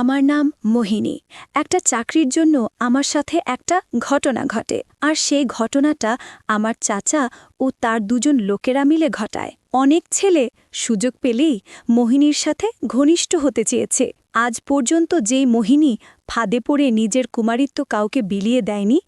আমার নাম মোহিনী। একটা চাকরির জন্য আমার সাথে একটা ঘটনা ঘটে। আর সেই ঘটনাটা আমার চাচা ও তার দুজন লোকেরা মিলে ঘটায়। অনেক ছেলে সুযোগ পেলেই মোহিনীর সাথে ঘনিষ্ঠ হতে চেয়েছে। আজ পর্যন্ত যেই মোহিনী ফাঁদে পড়ে নিজের কুমারিত্ব কাউকে বিলিয়ে দেয়নি,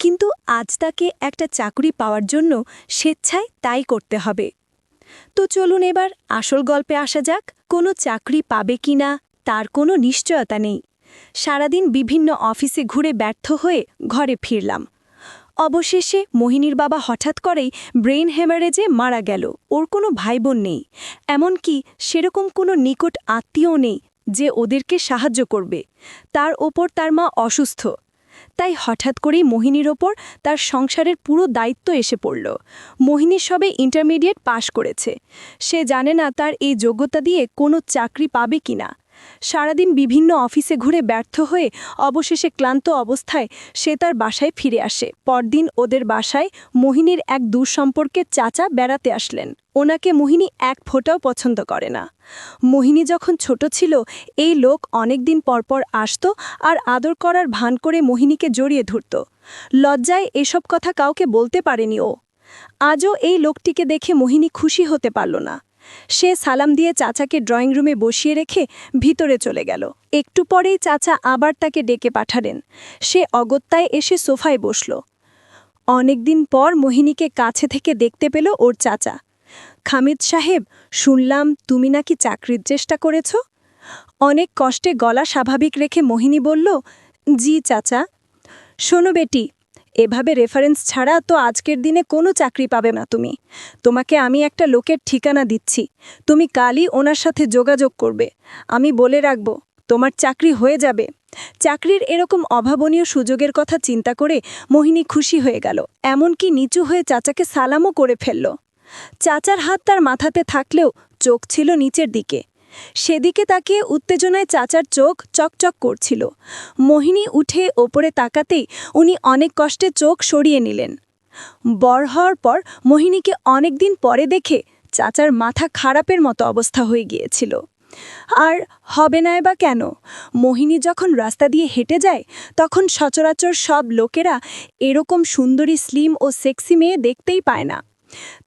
কিন্তু আজ তাকে একটা চাকরি পাওয়ার জন্য স্বেচ্ছায় তাই করতে হবে। তো চলুন এবার আসল গল্পে আসা যাক, কোনো চাকরি পাবে কিনা তার কোনো নিশ্চয়তা নেই। সারাদিন বিভিন্ন অফিসে ঘুরে ব্যর্থ হয়ে ঘরে ফিরলাম। অবশেষে মোহিনীর বাবা হঠাৎ করেই ব্রেইন হ্যামারেজে মারা গেল, ওর কোনো ভাই বোন নেই। এমনকি সেরকম কোনো নিকট আত্মীয় নেই যে ওদেরকে সাহায্য করবে। তার ওপর তার মা অসুস্থ। তাই হঠাৎ করেই মোহিনীর ওপর তার সংসারের পুরো দায়িত্ব এসে পড়ল। মোহিনী সবে ইন্টারমিডিয়েট পাশ করেছে। সে জানে না তার এই যোগ্যতা দিয়ে কোনো চাকরি পাবে কিনা। সারাদিন বিভিন্ন অফিসে ঘুরে ব্যর্থ হয়ে অবশেষে ক্লান্ত অবস্থায় সে তার বাসায় ফিরে আসে। পরদিন ওদের বাসায় মোহিনীর এক দূরসম্পর্কের চাচা বেড়াতে আসলেন। ওনাকে মোহিনী এক ফোঁটাও পছন্দ করে না। মোহিনী যখন ছোট ছিল, এই লোক অনেক দিন পরপর আসত আর আদর করার ভান করে মোহিনীকে জড়িয়ে ধরত। লজ্জায় এসব কথা কাউকে বলতে পারেনি ও। আজও এই লোকটিকে দেখে মোহিনী খুশি হতে পারল না। সে সালাম দিয়ে চাচাকে ড্রয়িং রুমে বসিয়ে রেখে ভিতরে চলে গেল। একটু পরেই চাচা আবার তাকে ডেকে পাঠালেন। সে অগত্যায় এসে সোফায় বসল। অনেকদিন পর মোহিনীকে কাছে থেকে দেখতে পেল ওর চাচা। খামিদ সাহেব, শুনলাম তুমি নাকি চাকরির চেষ্টা করেছ? অনেক কষ্টে গলা স্বাভাবিক রেখে মোহিনী বলল, জি, চাচা। শোনো বেটি এভাবে রেফারেন্স ছাড়া তো আজকের দিনে কোনো চাকরি পাবে না তুমি। তোমাকে আমি একটা লোকের ঠিকানা দিচ্ছি। তুমি কালই ওনার সাথে যোগাযোগ করবে। আমি বলে রাখব, তোমার চাকরি হয়ে যাবে। চাকরির এরকম অভাবনীয় সুযোগের কথা চিন্তা করে মোহিনী খুশি হয়ে গেল। এমনকি নিচু হয়ে চাচাকে সালামও করে ফেলল। চাচার হাত তার মাথাতে থাকলেও চোখ ছিল নিচের দিকে। সেদিকে তাকিয়ে উত্তেজনায় চাচার চোখ চকচক করছিল। মোহিনী উঠে ওপরে তাকাতেই উনি অনেক কষ্টে চোখ সরিয়ে নিলেন। বর হওয়ার পর মোহিনীকে অনেকদিন পরে দেখে চাচার মাথা খারাপের মতো অবস্থা হয়ে গিয়েছিল। আর হবে না বা কেন? মোহিনী যখন রাস্তা দিয়ে হেঁটে যায়, তখন সচরাচর সব লোকেরা এরকম সুন্দরী, স্লিম ও সেক্সি মেয়ে দেখতেই পায় না।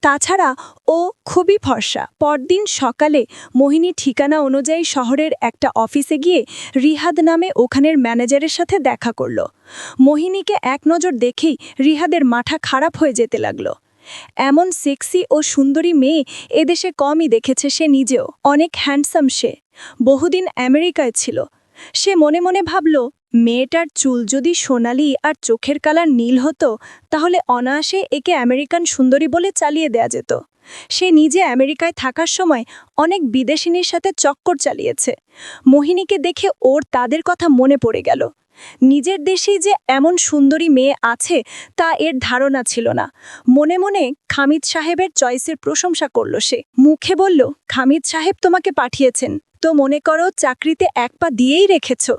তাছাড়া ও খুবই ফর্সা। পরদিন সকালে মোহিনী ঠিকানা অনুযায়ী শহরের একটা অফিসে গিয়ে রিহাদ নামে ওখানের ম্যানেজারের সাথে দেখা করল। মোহিনীকে এক নজর দেখেই রিহাদের মাথা খারাপ হয়ে যেতে লাগল। এমন সেক্সি ও সুন্দরী মেয়ে এদেশে কমই দেখেছে সে নিজেও। অনেক হ্যান্ডসাম সে। বহুদিন আমেরিকায় ছিল। সে মনে মনে ভাবল মেয়েটার চুল যদি সোনালি আর চোখের কালার নীল হতো, তাহলে অনায়াসে একে আমেরিকান সুন্দরী বলে চালিয়ে দেয়া যেত। সে নিজে আমেরিকায় থাকার সময় অনেক বিদেশিনীর সাথে চক্কর চালিয়েছে। মোহিনীকে দেখে ওর তাদের কথা মনে পড়ে গেল। নিজের দেশেই যে এমন সুন্দরী মেয়ে আছে, তা এর ধারণা ছিল না। মনে মনে খামিদ সাহেবের চয়েসের প্রশংসা করল সে। মুখে বলল, খামিদ সাহেব তোমাকে পাঠিয়েছেন। তো মনে করো চাকরিতে এক পা দিয়েই রেখেছ।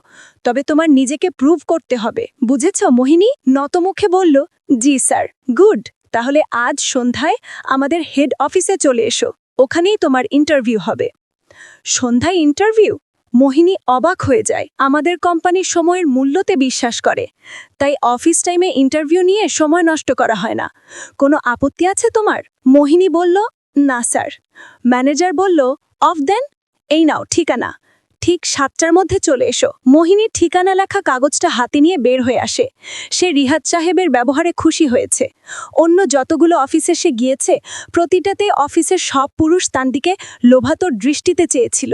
তবে তোমার নিজেকে প্রুভ করতে হবে। বুঝেছ মোহিনী? নতমুখে বলল, জি স্যার, গুড। তাহলে আজ সন্ধ্যায় আমাদের হেড অফিসে চলে এসো। ওখানেই তোমার ইন্টারভিউ হবে। সন্ধ্যায় ইন্টারভিউ মোহিনী অবাক হয়ে যায়। আমাদের কোম্পানি সময়ের মূল্যতে বিশ্বাস করে। তাই অফিস টাইমে ইন্টারভিউ নিয়ে সময় নষ্ট করা হয় না। কোনো আপত্তি আছে তোমার? মোহিনী বলল, না, স্যার। ম্যানেজার বলল, অফ দেন, এই নাও, ঠিকানা। ঠিক সাতটার মধ্যে চলে এসো। মোহিনীর ঠিকানা লেখা কাগজটা হাতে নিয়ে বের হয়ে আসে। সে রিহাদ সাহেবের ব্যবহারে খুশি হয়েছে। অন্য যতগুলো অফিসে সে গিয়েছে, প্রতিটাতে অফিসের সব পুরুষ তার দিকে লোভাতর দৃষ্টিতে চেয়েছিল।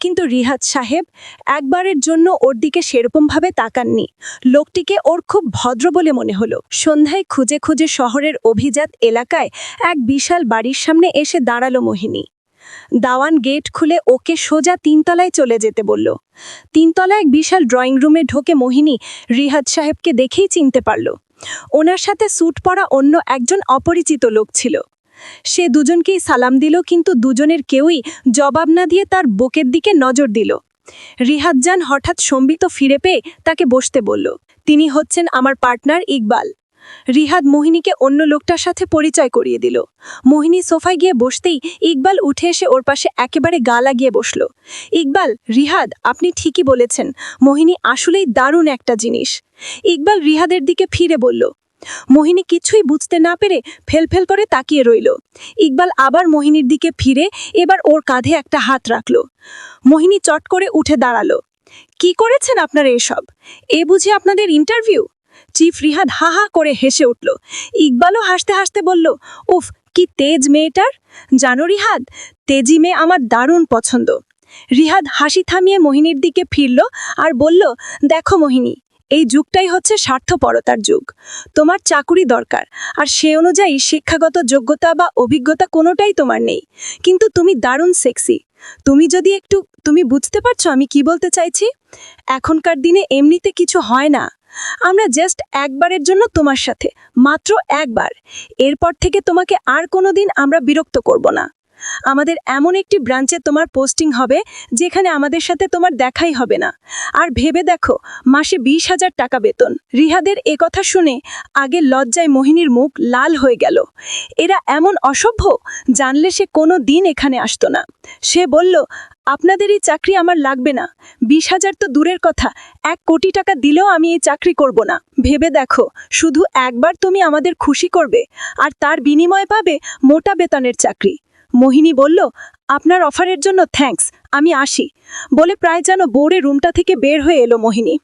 কিন্তু রিহাদ সাহেব একবারের জন্য ওর দিকে সেরকমভাবে তাকাননি। লোকটিকে ওর খুব ভদ্র বলে মনে হলো। সন্ধ্যায় খুঁজে খুঁজে শহরের অভিজাত এলাকায় এক বিশাল বাড়ির সামনে এসে দাঁড়াল মোহিনী। দাওয়ান গেট খুলে ওকে সোজা তিনতলায় চলে যেতে বলল। তিনতলায় এক বিশাল ড্রয়িং রুমে ঢোকে মোহিনী রিহাদ সাহেবকে দেখেই চিনতে পারল। ওনার সাথে স্যুট পরা অন্য একজন অপরিচিত লোক ছিল। সে দুজনকেই সালাম দিল, কিন্তু দুজনের কেউই জবাব না দিয়ে তার বুকের দিকে নজর দিল। রিহাদজান হঠাৎ সম্বিত ফিরে পেয়ে তাকে বসতে বলল, তিনি হচ্ছেন আমার পার্টনার ইকবাল। রিহাদ মোহিনীকে অন্য লোকটার সাথে পরিচয় করিয়ে দিল। মোহিনী সোফায় গিয়ে বসতেই ইকবাল উঠে এসে ওর পাশে একেবারে গা লাগিয়ে বসল। ইকবাল, রিহাদ, আপনি ঠিকই বলেছেন, মোহিনী আসলেই দারুণ একটা জিনিস। ইকবাল রিহাদের দিকে ফিরে বলল, মোহিনী কিছুই বুঝতে না পেরে ফেলফেল করে তাকিয়ে রইল। ইকবাল আবার মোহিনীর দিকে ফিরে এবার ওর কাঁধে একটা হাত রাখল। মোহিনী চট করে উঠে দাঁড়াল, কি করেছেন আপনারা এসব? এ বুঝি আপনাদের ইন্টারভিউ চিফ রিহাদ হা হা করে হেসে উঠল। ইকবালও হাসতে হাসতে বলল, উফ, কি তেজ মেয়েটার? জানো রিহাদ তেজি মেয়ে আমার দারুণ পছন্দ। রিহাদ হাসি থামিয়ে মোহিনীর দিকে ফিরল আর বলল, দেখো মোহিনী, এই যুগটাই হচ্ছে স্বার্থপরতার যুগ। তোমার চাকুরি দরকার, আর সে অনুযায়ী শিক্ষাগত যোগ্যতা বা অভিজ্ঞতা কোনোটাই তোমার নেই। কিন্তু তুমি দারুণ সেক্সি। তুমি যদি একটু, তুমি বুঝতে পারছ আমি কি বলতে চাইছি? এখনকার দিনে এমনিতে কিছু হয় না। আমরা জাস্ট একবারের জন্য তোমার সাথে, মাত্র একবার। এরপর থেকে তোমাকে আর কোনো দিন আমরা বিরক্ত করব না। আমাদের এমন একটি ব্রাঞ্চে তোমার পোস্টিং হবে, যেখানে আমাদের সাথে তোমার দেখাই হবে না। আর ভেবে দেখো, মাসে বিশ হাজার টাকা বেতন। রিহাদের এ কথা শুনে আগে লজ্জায় মোহিনীর মুখ লাল হয়ে গেল। এরা এমন অসভ্য? জানলে সে কোনো দিন এখানে আসতো না। সে বলল, আপনাদের এই চাকরি আমার লাগবে না। বিশ হাজার তো দূরের কথা। এক কোটি টাকা দিলেও আমি এই চাকরি করব না। ভেবে দেখো, শুধু একবার তুমি আমাদের খুশি করবে, আর তার বিনিময়ে পাবে মোটা বেতনের চাকরি। মোহিনী বলল, আপনার অফারের জন্য থ্যাঙ্কস আমি আসি। বলে প্রায় যেন বোরে রুমটা থেকে বের হয়ে এলো মোহিনী।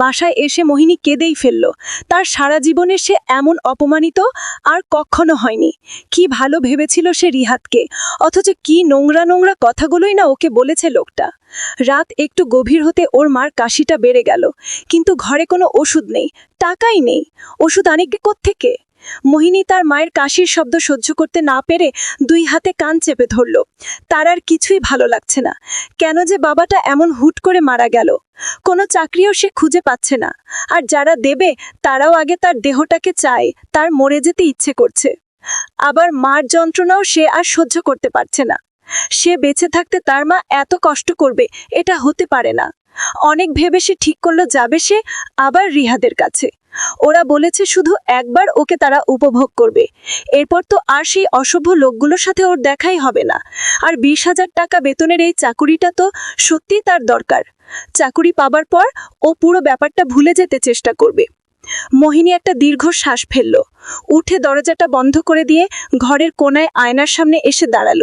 বাসায় এসে মোহিনী কেঁদেই ফেলল। তার সারা জীবনে সে এমন অপমানিত আর কখনো হয়নি। কি ভালো ভেবেছিল সে রিহাতকে, অথচ কি নোংরা নোংরা কথাগুলোই না ওকে বলেছে লোকটা। রাত একটু গভীর হতে ওর মার কাশিটা বেড়ে গেল, কিন্তু ঘরে কোনো ওষুধ নেই, টাকাই নেই। ওষুধ আনেকে কোত্থেকে? মোহিনী তার মায়ের কাশির শব্দ সহ্য করতে না পেরে দুই হাতে কান চেপে ধরল। তার আর কিছুই ভালো লাগছে না। কেন যে বাবাটা এমন হুট করে মারা গেল? কোনো চাকরিও সে খুঁজে পাচ্ছে না। আর যারা দেবে, তারাও আগে তার দেহটাকে চায়, তার মরে যেতে ইচ্ছে করছে। আবার মার যন্ত্রণাও সে আর সহ্য করতে পারছে না। সে বেঁচে থাকতে তার মা এত কষ্ট করবে, এটা হতে পারে না। অনেক ভেবে সে ঠিক করল, যাবে সে আবার রিহাদের কাছে। ওরা বলেছে শুধু একবার ওকে তারা উপভোগ করবে। এরপর তো আর সেই অসভ্য লোকগুলোর সাথে ওর দেখাই হবে না। আর বিশ হাজার টাকা বেতনের এই চাকুরিটা তো সত্যিই তার দরকার। চাকুরি পাবার পর ও পুরো ব্যাপারটা ভুলে যেতে চেষ্টা করবে। মোহিনী একটা দীর্ঘ শ্বাস ফেলল। উঠে দরজাটা বন্ধ করে দিয়ে ঘরের কোনায় আয়নার সামনে এসে দাঁড়াল।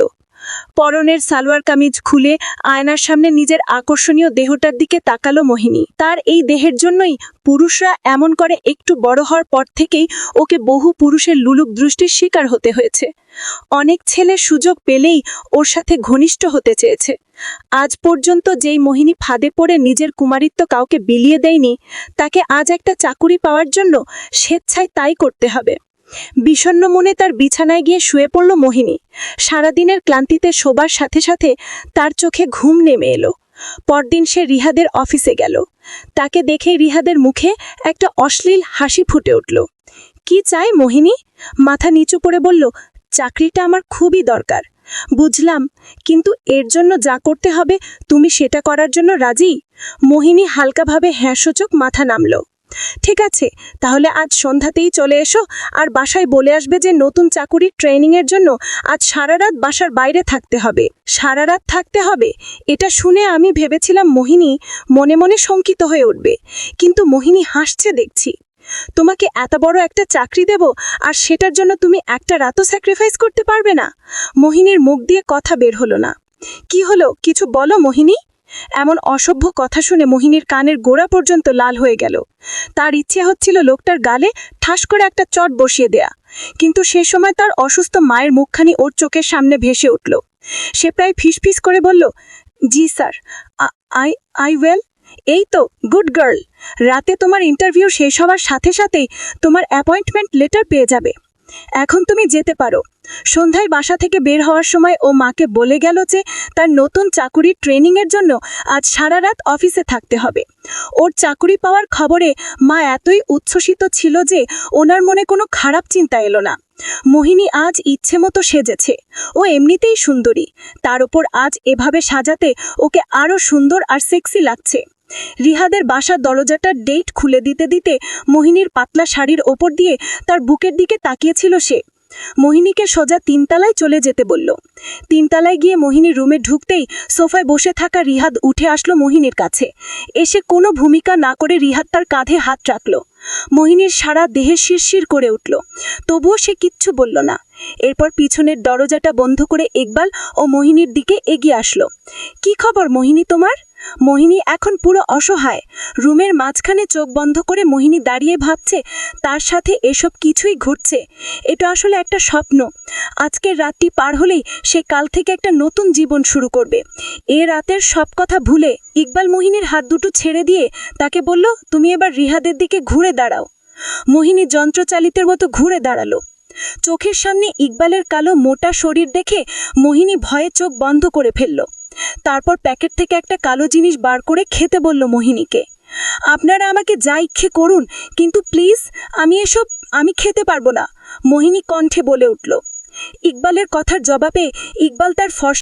পরনের সালোয়ার কামিজ খুলে আয়নার সামনে নিজের আকর্ষণীয় দেহটার দিকে তাকালো মোহিনী। তার এই দেহের জন্যই পুরুষরা এমন করে একটু বড় হওয়ার পর থেকেই ওকে বহু পুরুষের লুলুক দৃষ্টির শিকার হতে হয়েছে। অনেক ছেলে সুযোগ পেলেই ওর সাথে ঘনিষ্ঠ হতে চেয়েছে। আজ পর্যন্ত যেই মোহিনী ফাঁদে পড়ে নিজের কুমারিত্ব কাউকে বিলিয়ে দেয়নি, তাকে আজ একটা চাকুরি পাওয়ার জন্য স্বেচ্ছায় তাই করতে হবে। বিষণ্ণ মনে তার বিছানায় গিয়ে শুয়ে পড়ল মোহিনী। সারাদিনের ক্লান্তিতে শোবার সাথে সাথে তার চোখে ঘুম নেমে এলো। পরদিন সে রিহাদের অফিসে গেল। তাকে দেখে রিহাদের মুখে একটা অশ্লীল হাসি ফুটে উঠল। কি চাই মোহিনী? মাথা নিচু করে বলল, চাকরিটা আমার খুবই দরকার। বুঝলাম, কিন্তু এর জন্য যা করতে হবে, তুমি সেটা করার জন্য রাজি? মোহিনী হালকাভাবে হ্যাঁসূচক মাথা নামল। ঠিক আছে, তাহলে আজ সন্ধ্যাতেই চলে এসো আর বাসায় বলে আসবে যে নতুন চাকুরির ট্রেনিংয়ের জন্য আজ সারা রাত বাসার বাইরে থাকতে হবে। সারা রাত থাকতে হবে? এটা শুনে আমি ভেবেছিলাম মোহিনী মনে মনে শঙ্কিত হয়ে উঠবে। কিন্তু মোহিনী হাসছে দেখছি। তোমাকে এত বড় একটা চাকরি দেব আর সেটার জন্য তুমি একটা রাতও স্যাক্রিফাইস করতে পারবে না। মোহিনীর মুখ দিয়ে কথা বের হলো না। কি হলো? কিছু বলো মোহিনী। এমন অসভ্য কথা শুনে মোহিনীর কানের গোড়া পর্যন্ত লাল হয়ে গেল। তার ইচ্ছে হচ্ছিল লোকটার গালে ঠাস করে একটা চট বসিয়ে দেয়া। কিন্তু সে সময় তার অসুস্থ মায়ের মুখখানি ওর চোখের সামনে ভেসে উঠল। সে প্রায় ফিসফিস করে বলল, জি স্যার আই আই ওয়েল। এই তো, গুড গার্ল। রাতে তোমার ইন্টারভিউ শেষ হওয়ার সাথে সাথেই তোমার অ্যাপয়েন্টমেন্ট লেটার পেয়ে যাবে। এখন তুমি যেতে পারো। সন্ধ্যায় বাসা থেকে বের হওয়ার সময় ও মাকে বলে গেল যে তার নতুন চাকুরির ট্রেনিংয়ের জন্য আজ সারা রাত অফিসে থাকতে হবে। ওর চাকুরি পাওয়ার খবরে মা এতই উচ্ছ্বসিত ছিল যে ওনার মনে কোনো খারাপ চিন্তা এলো না। মোহিনী আজ ইচ্ছে মতো সেজেছে। ও এমনিতেই সুন্দরী। তার ওপর আজ এভাবে সাজাতে ওকে আরও সুন্দর আর সেক্সি লাগছে। রিহাদের বাসার দরজাটার ডেট খুলে দিতে দিতে মোহিনীর পাতলা শাড়ির ওপর দিয়ে তার বুকের দিকে তাকিয়েছিল সে। মোহিনীকে সোজা তিনতলায় চলে যেতে বলল। তিনতলায় গিয়ে মোহিনীর রুমে ঢুকতেই সোফায় বসে থাকা রিহাদ উঠে আসলো মোহিনীর কাছে। এসে কোনো ভূমিকা না করে রিহাদ তার কাঁধে হাত রাখল। মোহিনীর সারা দেহে শিরশির করে উঠল। তবুও সে কিচ্ছু বলল না। এরপর পিছনের দরজাটা বন্ধ করে ইকবাল ও মোহিনীর দিকে এগিয়ে আসলো। কি খবর মোহিনী তোমার? মোহিনী এখন পুরো অসহায়। রুমের মাঝখানে চোখ বন্ধ করে মোহিনী দাঁড়িয়ে ভাবছে, তার সাথে এসব কিছুই ঘটছে। এটা আসলে একটা স্বপ্ন। আজকের রাতটি পার হলেই সে কাল থেকে একটা নতুন জীবন শুরু করবে। এ রাতের সব কথা ভুলে ইকবাল মোহিনীর হাত দুটো ছেড়ে দিয়ে তাকে বলল, তুমি এবার রিহাদের দিকে ঘুরে দাঁড়াও। মোহিনী যন্ত্রচালিতের মতো ঘুরে দাঁড়াল। চোখের সামনে ইকবালের কালো মোটা শরীর দেখে মোহিনী ভয়ে চোখ বন্ধ করে ফেলল। তারপর প্যাকেট থেকে একটা কালো জিনিস বার করে খেতে বলল মোহিনীকে। আপনারা আমাকে যা ইচ্ছে করুন, কিন্তু প্লিজ, আমি এসব, আমি খেতে পারব না, মোহিনী কণ্ঠে বলে উঠল। ইকবালের কথার জবাবে ইকবাল তার